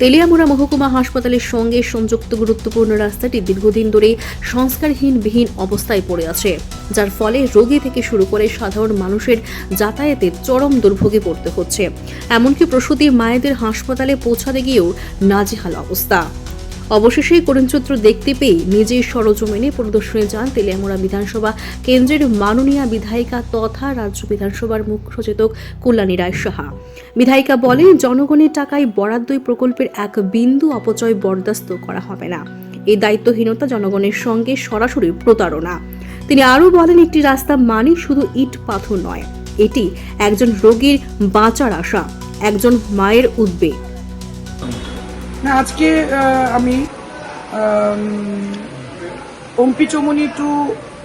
তেলিয়ামুড়া মহকুমা হাসপাতালের সঙ্গে সংযুক্ত গুরুত্বপূর্ণ রাস্তাটি দীর্ঘদিন ধরে সংস্কারহীন বিহীন অবস্থায় পড়ে আছে, যার ফলে রোগী থেকে শুরু করে সাধারণ মানুষের যাতায়াতে চরম দুর্ভোগে পড়তে হচ্ছে। এমনকি প্রসূতি মায়েদের হাসপাতালে পৌঁছাতে গিয়েও নাজেহাল অবস্থা। অবশেষে করুণচিত্র দেখতে পেয়ে নিজেই সরজমিনে পরিদর্শনে যান তেলিয়ামুড়া বিধানসভা কেন্দ্রের মাননীয় বিধায়িকা তথা রাজ্য বিধানসভার মুখ্য সচেতক কল্যাণী রায় সাহা। বিধায়িকা বলেন, জনগণের টাকায় বরাদ্দই প্রকল্পের এক বিন্দু অপচয় বরদাস্ত করা হবে না। এই দায়িত্বহীনতা জনগণের সঙ্গে সরাসরি প্রতারণা। তিনি আরও বলেন, একটি রাস্তা মানে শুধু ইট পাথর নয়, এটি একজন রোগীর বাঁচার আশা, একজন মায়ের উদ্বেগ। না, আজকে আমি ওমপি চমনি to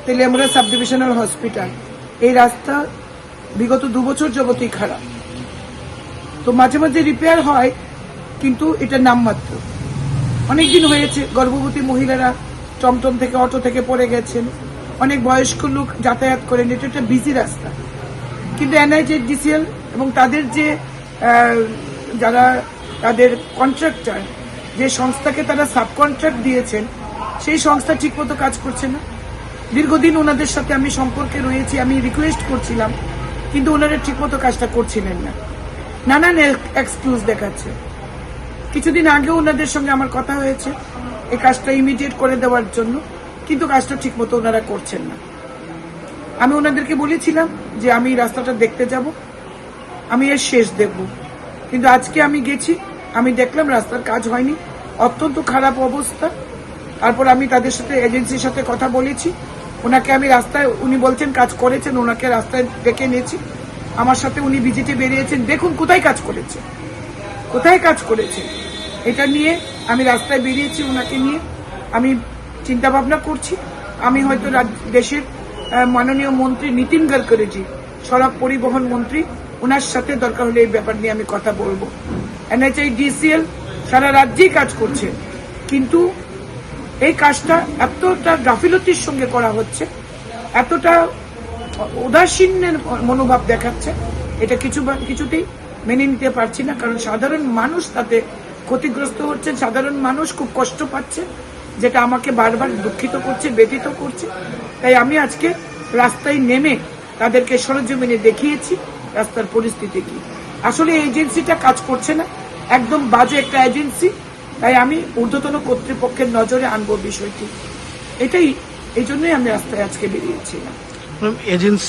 Teliamura sub divisional hospital. এই রাস্তা বিগত দু বছর জগতেই খারাপ। তো মাঝে মাঝে রিপেয়ার হয়, কিন্তু এটা নামমাত্র। অনেকদিন হয়েছে, গর্ভবতী মহিলারা টমটম থেকে, অটো থেকে পড়ে গেছেন। অনেক বয়স্ক লোক যাতায়াত করেন, এটা একটা বিজি রাস্তা। কিন্তু এনআইজে ডিসিএল এবং তাদের যে যারা তাদের কন্ট্রাক্টর যে সংস্থাকে তারা সাব কন্ট্রাক্ট দিয়েছেন, সেই সংস্থা ঠিকমতো কাজ করছে না। দীর্ঘদিন ওনাদের সাথে আমি সম্পর্কে রয়েছি, আমি রিকোয়েস্ট করছিলাম, কিন্তু ওনারা ঠিকমতো কাজটা করছিলেন না। নানান এক্সকিউজ দেখাচ্ছে। কিছুদিন আগেও ওনাদের সঙ্গে আমার কথা হয়েছে, এই কাজটা ইমিডিয়েট করে দেওয়ার জন্য, কিন্তু কাজটা ঠিকমতো ওনারা করছেন না। আমি ওনাদেরকে বলেছিলাম যে আমি রাস্তাটা দেখতে যাব, আমি এর শেষ দেখব। কিন্তু আজকে আমি গেছি আমি দেখলাম রাস্তার কাজ হয়নি। অত্যন্ত খারাপ অবস্থা। তারপর আমি তাদের সাথে, এজেন্সির সাথে কথা বলেছি। ওনাকে আমি রাস্তায়, উনি বলছেন কাজ করেছেন, ওনাকে রাস্তায় ডেকে নিয়েছি আমার সাথে উনি ভিজিটে বেরিয়েছেন। দেখুন কোথায় কাজ করেছে। কোথায় কাজ করেছে। এটা নিয়ে আমি রাস্তায় বেরিয়েছি ওনাকে নিয়ে। আমি চিন্তা ভাবনা করছি। আমি হয়তো দেশের মাননীয় মন্ত্রী নীতিন গডকরিজি, সড়ক পরিবহন মন্ত্রী, ওনার সাথে দরকার হলে এই ব্যাপার নিয়ে আমি কথা বলব। এনএচআই, ডিসিএল সারা রাজ্যেই কাজ করছে। কিন্তু এই কাজটা এতটা গাফিলতির সঙ্গে করা হচ্ছে, এতটা উদাসীনের মনোভাব দেখাচ্ছে, এটা কিছু কিছুতেই মেনে নিতে পারছি না। কারণ সাধারণ মানুষ তাতে ক্ষতিগ্রস্ত হচ্ছেন, সাধারণ মানুষ খুব কষ্ট পাচ্ছে, যেটা আমাকে বারবার দুঃখিত করছে, ব্যথিত করছে। তাই আমি আজকে রাস্তায় নেমে তাদেরকে সরজমিনে দেখিয়েছি, রাস্তার পরিস্থিতি কি। আসলে এজেন্সিটা কাজ করছে না। একদম বাজে একটা এজেন্সি। তাই আমি ঊর্ধ্বতন কর্তৃপক্ষের নজরে আনব বিষয়টি। এটাই, এই জন্যই আমি রাস্তায় আজকে বেরিয়েছিলাম। এজেন্সি